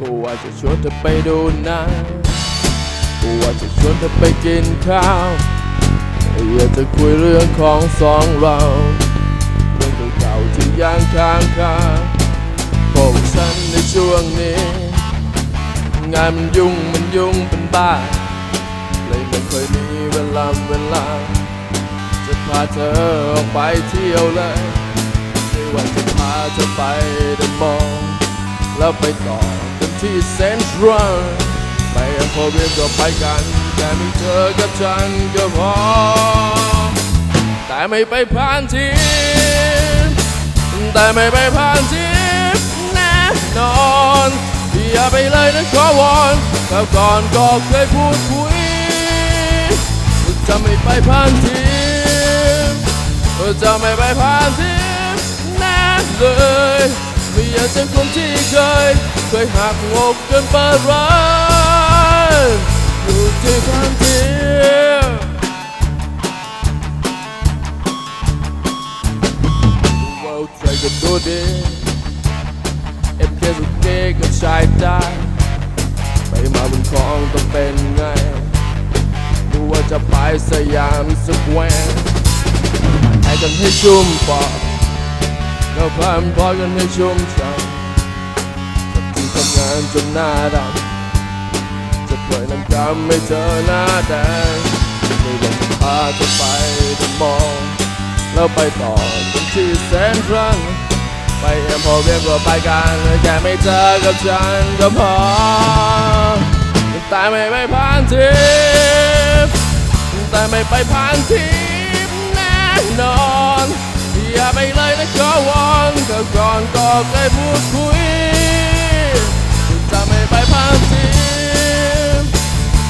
กูว่าจะชวนเธอไปดูหนังกูว่าจะชวนเธอไปกินข้าวอยากจะคุยเรื่องของสองเราเรื่องเก่าๆที่ยังค้างคาพวกฉันในช่วงนี้ งานมันยุ่งมันยุ่งเป็นบ้าเลยไม่เคยมีเวลาเวลา จะพาเธอออกไปเที่ยวเลยไม่ว่าจะพาเธอไปเดอะมอลล์ แล้วไปต่อกันที่เซ็นทรัลไปอำเภอเวียงก็ไปกัน แค่มีเธอกับฉันก็พอ แต่ไม่ไปผ่านทิพย์แต่ไม่ไปผ่านทิพย์แน่นอนอย่าไปเลยนะขอวอนคราวก่อนก็เคยพูดคุยจะไม่ไปผ่านทิพย์จะไม่ไปผ่านทิพย์แน่เลย อยากจะคนที่เคย เคยหักอกกันเปิดร้านอยู่ที่ผ่านทิพย์ว้าวใจก็ดูดีเอ็มเคสุเกก็ชายได้ไปมาบนของต้องเป็นไงดูว่าจะไปสยามสแควร์ให้กันให้ชุ่มปอด แล้วพันพอกันให้ชุ่มชันจะที่ทำงานจนหน้าดำจะปล่อยน้ำกำให้เธอหน้าแดงไม่ว่าจะพาเธอไปเดอะมอลล์แล้วไปต่อกันที่เซนทรัลไปเอ็มพอเวียงก็ไปกันแค่ไม่เจอกับฉันก็พอแต่ไม่ไปผ่านทิพย์แต่ไม่ไปผ่านทิพย์แน่นอน อย่าไปเลยนะขอวอ นก็ก่อนก็เคยพูดคุยจะไม่ไปผ่านทิ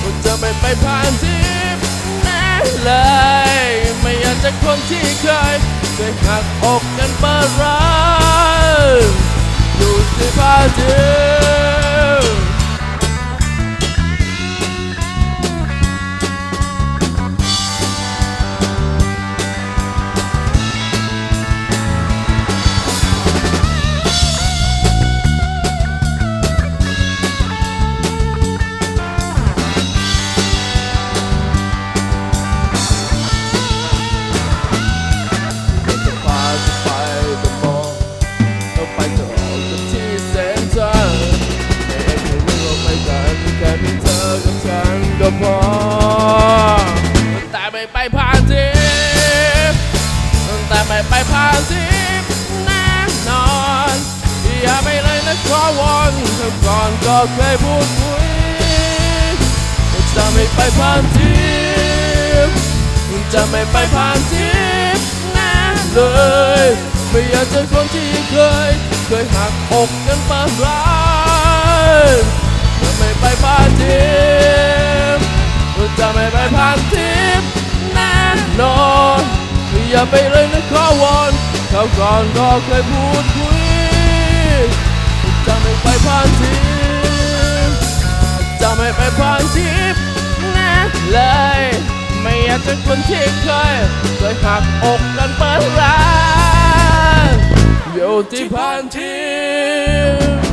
พจะไม่ไปผ่านทิพแน่เลย ไม่อยากจะคนที่เคยเคยหักอกกันเมื่อไรอยู่ที่พันทิพ ไม่ไปผ่านทิพย์แน่นอนอย่าไปเลยนะขอวอนเธอก่อนก็เคยพูดคุยจะไม่ไปผ่านทิพย์จะไม่ไปผ่านทิพย์แน่เลยไม่อยากเจอคนที่เคย เคยหักอกกันปานร้ายาไปเลยนะขอวอนเขาก่อนก็เคยพูดคุยจะไม่ไปผ่านทิพย์จะไม่ไปผ่านทิพย์นะเลย ไม่อยากจะคนที่เคยเคยหักอกกันเปิดร้านอยู่ที่ผ่านทิพย์